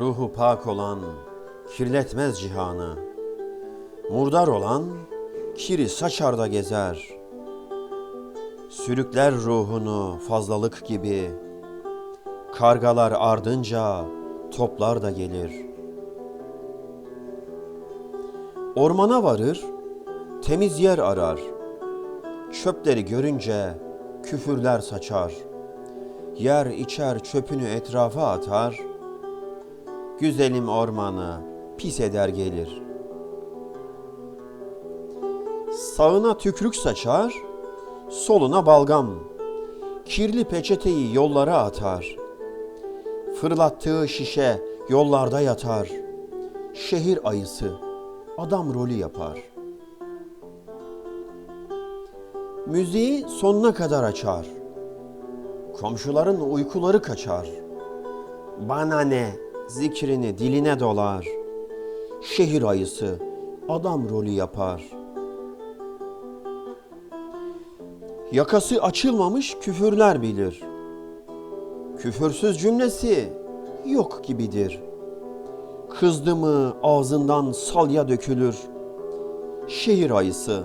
Ruhu pak olan kirletmez cihanı. Murdar olan kiri saçarda gezer. Sürükler ruhunu fazlalık gibi. Kargalar ardınca toplar da gelir. Ormana varır, temiz yer arar. Çöpleri görünce küfürler saçar. Yer içer çöpünü etrafa atar. Güzelim ormanı pis eder gelir. Sağına tükrük saçar, soluna balgam. Kirli peçeteyi yollara atar. Fırlattığı şişe yollarda yatar. Şehir ayısı adam rolü yapar. Müziği sonuna kadar açar. Komşuların uykuları kaçar. Bana ne zikrini diline dolar. Şehir ayısı adam rolü yapar. Yakası açılmamış küfürler bilir. Küfürsüz cümlesi yok gibidir. Kızdı mı ağzından salya dökülür. Şehir ayısı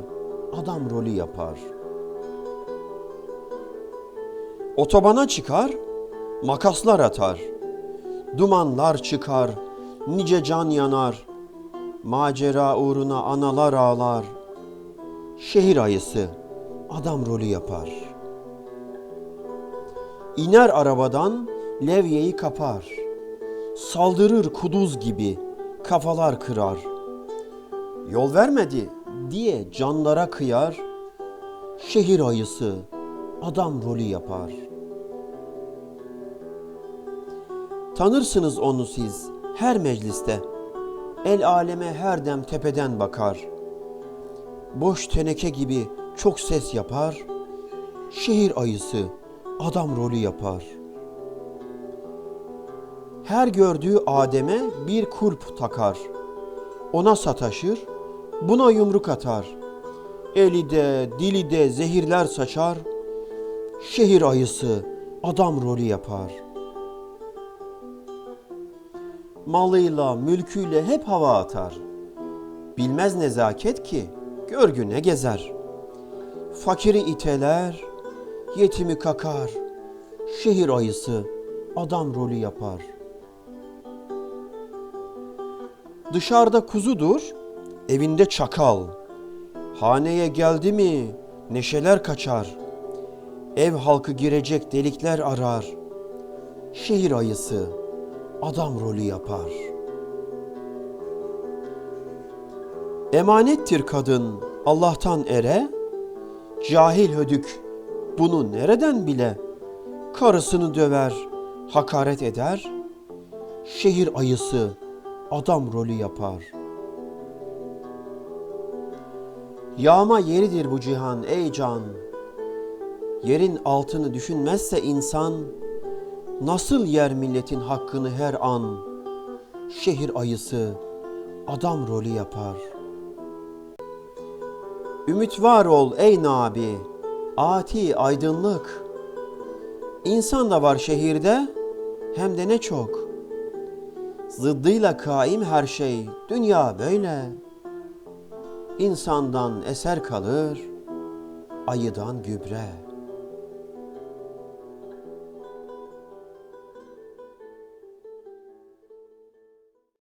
adam rolü yapar. Otobana çıkar, makaslar atar. Dumanlar çıkar, nice can yanar. Macera uğruna analar ağlar. Şehir ayısı adam rolü yapar. İner arabadan levyeyi kapar. Saldırır kuduz gibi kafalar kırar. Yol vermedi diye canlara kıyar. Şehir ayısı adam rolü yapar. Tanırsınız onu siz her mecliste. El aleme her dem tepeden bakar. Boş teneke gibi çok ses yapar. Şehir ayısı adam rolü yapar. Her gördüğü Adem'e bir kulp takar. Ona sataşır, buna yumruk atar. Eli de, dili de zehirler saçar. Şehir ayısı adam rolü yapar. Malıyla, mülküyle hep hava atar. Bilmez nezaket ki görgüne gezer. Fakiri iteler, yetimi kakar. Şehir ayısı adam rolü yapar. Dışarıda kuzudur, evinde çakal. Haneye geldi mi neşeler kaçar. Ev halkı girecek delikler arar. Şehir ayısı adam rolü yapar. Emanettir kadın Allah'tan ere, cahil hödük bunu nereden bile? Karısını döver, hakaret eder, şehir ayısı adam rolü yapar. Yağma yeridir bu cihan ey can. Yerin altını düşünmezse insan, nasıl yer milletin hakkını her an? Şehir ayısı adam rolü yapar. Ümit var ol ey nabi, ati aydınlık. İnsan da var şehirde, hem de ne çok. Zıddıyla kaim her şey, dünya böyle. İnsandan eser kalır, ayıdan gübre.''